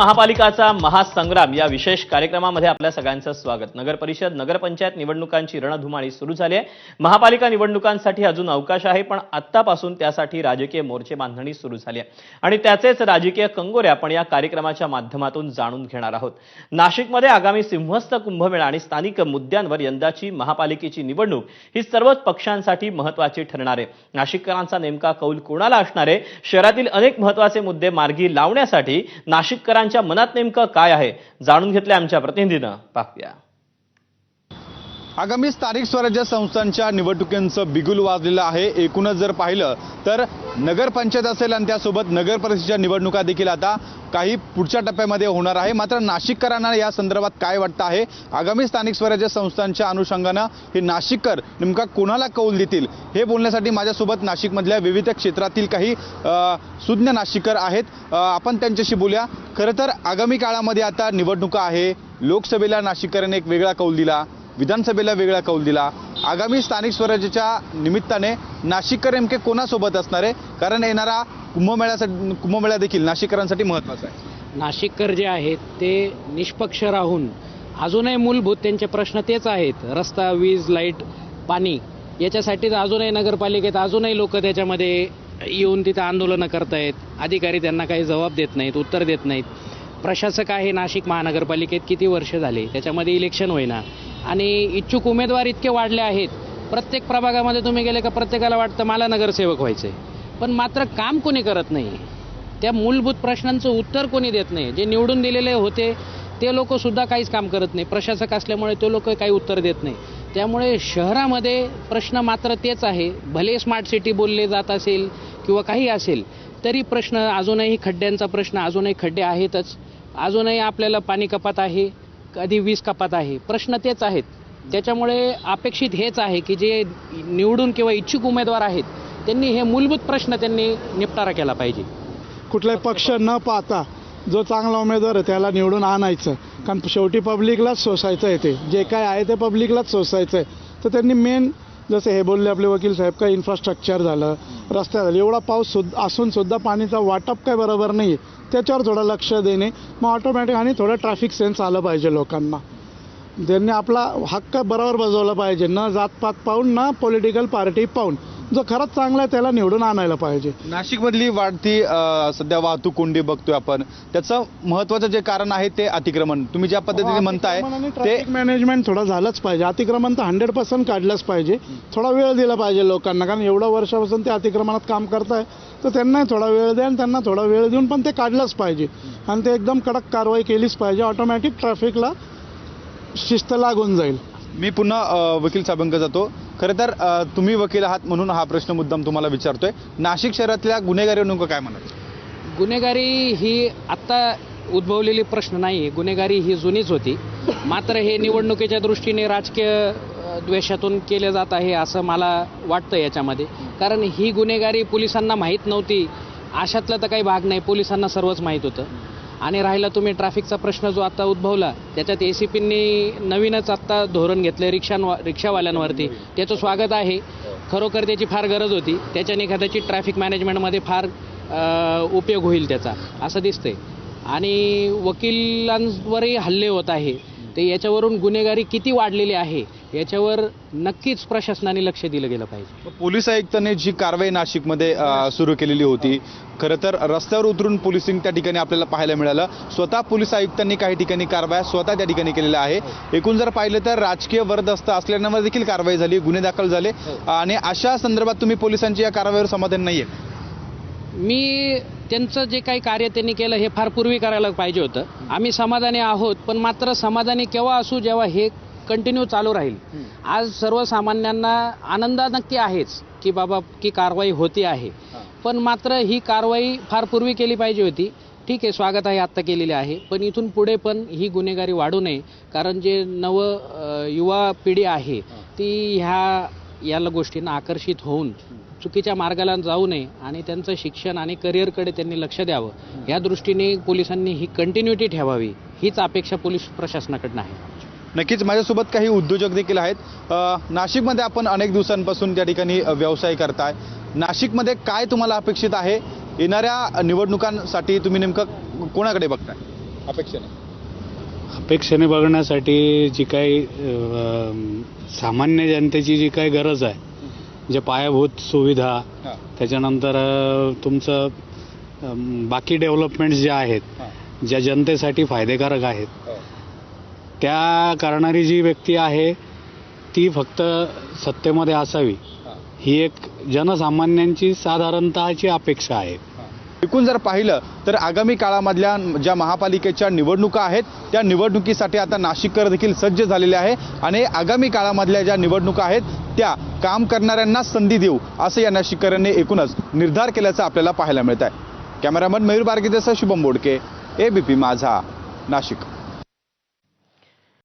महापालिकाचा महासंग्राम या विशेष कार्यक्रमामध्ये आपल्या सगळ्यांचं स्वागत. नगर परिषद नगरपंचायत निवडणुकांची रणधुमाळी सुरू झाली आहे. महापालिका निवडणुकांसाठी अजून अवकाश आहे पण आत्तापासून त्यासाठी राजकीय मोर्चे बांधणी सुरू झाली आहे. आणि त्याचेच राजकीय कंगोरे आपण या कार्यक्रमाच्या माध्यमातून जाणून घेणार आहोत. नाशिकमध्ये आगामी सिंहस्थ कुंभमेळा आणि स्थानिक मुद्द्यांवर यंदाची महापालिकेची निवडणूक ही सर्वच पक्षांसाठी महत्वाची ठरणार आहे. नाशिककरांचा नेमका कौल कोणाला असणार आहे? शहरातील अनेक महत्त्वाचे मुद्दे मार्गी लावण्यासाठी नाशिककरांच्या मनात नेमकं काय आहे जाणून घेतलं आमच्या प्रतिनिधीनं. पाहूया. आगामी स्थानिक स्वराज्य संस्थांच्या निवडणुकींचं बिगुल वाजलेलं आहे. एकूणच जर पाहिलं तर नगरपंचायत असेल आणि त्यासोबत नगर परिषदेच्या निवडणुका देखील आता काही पुढच्या टप्प्यामध्ये होणार आहे. मात्र नाशिककरांना या संदर्भात काय वाटतं आहे? आगामी स्थानिक स्वराज्य संस्थांच्या अनुषंगानं हे नाशिककर नेमका कोणाला कौल देतील? हे बोलण्यासाठी माझ्यासोबत नाशिकमधल्या विविध क्षेत्रातील काही सुज्ञ नाशिककर आहेत. आपण त्यांच्याशी बोलूया. खरं तर आगामी काळामध्ये आता निवडणुका आहे. लोकसभेला नाशिककरांनी एक वेगळा कौल दिला. विधानसभेला वेगळा कौल दिला. आगामी स्थानिक स्वराज्याच्या निमित्ताने नाशिककर नेमके कोणासोबत असणार आहे? कारण येणारा कुंभमेळ्यासाठी कुंभमेळा देखील नाशिककरांसाठी महत्त्वाचा आहे. नाशिककर जे आहेत ते निष्पक्ष राहून अजूनही मूलभूत त्यांचे प्रश्न तेच आहेत. रस्ता वीज लाइट पाणी याच्यासाठीच अजूनही नगरपालिकेत अजूनही लोक त्याच्यामध्ये येऊन तिथं आंदोलनं करतायत. अधिकारी त्यांना काही जबाब देत नाहीत उत्तर देत नाहीत. प्रशासक आहे नाशिक महानगरपालिकेत किती वर्ष झाले? त्याच्यामध्ये इलेक्शन होईना. आणि इच्छुक उमेदवार इतके वाढले आहेत प्रत्येक प्रभागामध्ये तुम्ही गेले का प्रत्येकाला वाटतं मला नगरसेवक व्हायचं आहे पण मात्र काम कोणी करत नाही? त्या मूलभूत प्रश्नांचं उत्तर कोणी देत नाही? जे निवडून दिलेले होते ते लोकसुद्धा काहीच काम करत नाही. प्रशासक असल्यामुळे ते लोक काही उत्तर देत नाही. त्यामुळे शहरामध्ये प्रश्न मात्र तेच आहे. भले स्मार्ट सिटी बोलले जात असेल किंवा काही असेल तरी प्रश्न अजूनही खड्ड्यांचा प्रश्न अजूनही खड्डे आहेतच. अजूनही आपल्याला पाणी कपात आहे. कधी वीज कपात आहे. प्रश्न तेच आहेत. त्याच्यामुळे अपेक्षित हेच आहे की जे निवडून किंवा इच्छुक उमेदवार आहेत त्यांनी हे मूलभूत प्रश्न त्यांनी निपटारा केला पाहिजे. कुठलाही पक्ष न पाहता जो चांगला उमेदवार आहे त्याला निवडून आणायचं. कारण शेवटी पब्लिकलाच सोसायचं आहे ते. जे काय आहे ते पब्लिकलाच सोसायचं आहे. तर त्यांनी मेन जसे हे बोलले आपले वकील साहेब काय इन्फ्रास्ट्रक्चर झालं रस्त्या झालं एवढा पाऊस सुद्धा असून सुद्धा पाणीचा वाटप काय बरोबर नाही आहे त्याच्यावर थोडं लक्ष देणे मग ऑटोमॅटिक आणि थोडं ट्रॅफिक सेन्स आलं पाहिजे लोकांना. त्यांनी आपला हक्क बरोबर बजावला पाहिजे न जातपात पाहून ना पॉलिटिकल पार्टी पाहून. जो खरंच चांगला आहे त्याला निवडून आणायला पाहिजे. नाशिकमधली वाढती अ, सध्या वाहतूक कोंडी बघतोय आपण. त्याचं महत्त्वाचं जे कारण आहे ते अतिक्रमण. तुम्ही ज्या पद्धतीने म्हणताय ते ट्रॅफिक मॅनेजमेंट थोडं झालंच पाहिजे. अतिक्रमण तर हंड्रेड पर्सेंट काढलंच पाहिजे. थोडा वेळ दिला पाहिजे लोकांना कारण एवढ्या वर्षापासून ते अतिक्रमणात काम करताय तर त्यांनाही थोडा वेळ द्या आणि त्यांना थोडा वेळ देऊन पण ते काढलंच पाहिजे. आणि ते एकदम कडक कारवाई केलीच पाहिजे. ऑटोमॅटिक ट्रॅफिकला शिस्त लागून जाईल. मी पुन्हा वकील साहेबांकडे जातो. खरं तर तुम्ही वकील आहात म्हणून हा प्रश्न मुद्दाम तुम्हाला विचारतोय. नाशिक शहरातल्या गुन्हेगारी नेमकं काय म्हणत गुन्हेगारी ही आत्ता उद्भवलेली प्रश्न नाही गुन्हेगारी ही जुनीच होती. मात्र हे निवडणुकीच्या दृष्टीने राजकीय द्वेषातून केले जात आहे असं मला वाटतं याच्यामध्ये. कारण ही गुन्हेगारी पोलिसांना माहीत नव्हती. अशातला तर काही भाग नाही. पोलिसांना सर्वच माहीत होतं. आणि राहिला तुम्ही ट्रॅफिकचा प्रश्न जो आता उद्भवला त्याच्यात ए सी पींनी नवीनच आत्ता धोरण घेतलं रिक्षांवा रिक्षावाल्यांवरती. त्याचं स्वागत आहे. खरोखर त्याची फार गरज होती. त्याच्याने कदाचित ट्रॅफिक मॅनेजमेंटमध्ये फार उपयोग होईल त्याचा असं दिसतंय. आणि वकिलांवरही हल्ले होत आहे. ते याच्यावरून गुन्हेगारी किती वाढलेली आहे? याच्यावर नक्कीच प्रशासनाने लक्ष दिलं गेलं पाहिजे. पोलीस आयुक्तांनी जी कारवाई नाशिकमध्ये सुरू केलेली होती खरं तर रस्त्यावर उतरून पोलिसिंग त्या ठिकाणी आपल्याला पाहायला मिळालं. स्वतः पोलीस आयुक्तांनी काही ठिकाणी कारवाया स्वतः त्या ठिकाणी केलेल्या आहे. एकूण जर पाहिलं तर राजकीय वरदस्त असल्यानं देखील कारवाई झाली गुन्हे दाखल झाले. आणि अशा संदर्भात तुम्ही पोलिसांची या कारवाईवर समाधान नाहीये. मी त्यांचं जे काही कार्य त्यांनी केलं हे फार पूर्वी करायला पाहिजे होतं. आम्ही समाधानी आहोत पण मात्र समाधानी केव्हा असू जेव्हा हे कंटिन्यू चालू राहील. आज सर्वसामान्यांना आनंद नक्की आहेच की बाबा की कारवाई होती आहे. पण मात्र ही कारवाई फार पूर्वी केली पाहिजे होती. ठीक आहे स्वागत आहे आत्ता केलेले आहे. पण इथून पुढे पण ही गुन्हेगारी वाढू नये. कारण जे नव युवा पिढी आहे ती ह्या या गोष्टींना आकर्षित होऊन चुकीच्या मार्गाला जाऊ नये आणि त्यांचं शिक्षण आणि करिअरकडे त्यांनी लक्ष द्यावं. या दृष्टीने पोलिसांनी ही कंटिन्युटी ठेवावी. हीच अपेक्षा पोलीस प्रशासनाकडनं आहे. नक्कीच माझ्यासोबत काही उद्योजक देखील आहेत. नाशिकमध्ये आपण अनेक दिवसांपासून त्या ठिकाणी व्यवसाय करताय. नाशिकमध्ये काय तुम्हाला अपेक्षित आहे? येणाऱ्या निवडणुकांसाठी तुम्ही नेमकं कोणाकडे बघताय? अपेक्षेने अपेक्षेने बघण्यासाठी जी काही सामान्य जनतेची जी काही गरज आहे जे पायाभूत सुविधा त्याच्यानंतर तुमचं बाकी डेव्हलपमेंट्स ज्या आहेत ज्या जनतेसाठी फायदेकारक आहेत. त्या करणारी जी व्यक्ती आहे ती फक्त सत्तेमध्ये असावी. हां. एक जनसामान्यांची साधारणतःची अपेक्षा आहे. एकूण जर पाहिलं तर आगामी काळामधल्या ज्या महापालिकेच्या निवडणुका आहेत त्या निवडणुकीसाठी आता नाशिककर देखील सज्ज झालेले आहे आणि आगामी काळामधल्या ज्या निवडणुका आहेत त्या काम करणाऱ्यांना संधी देऊ असं या नाशिककरांनी एकूणच निर्धार केल्याचं आपल्याला पाहायला मिळत आहे कॅमेरामन मयूर बारगेदेसह शुभम बोडके एबीपी माझा नाशिक.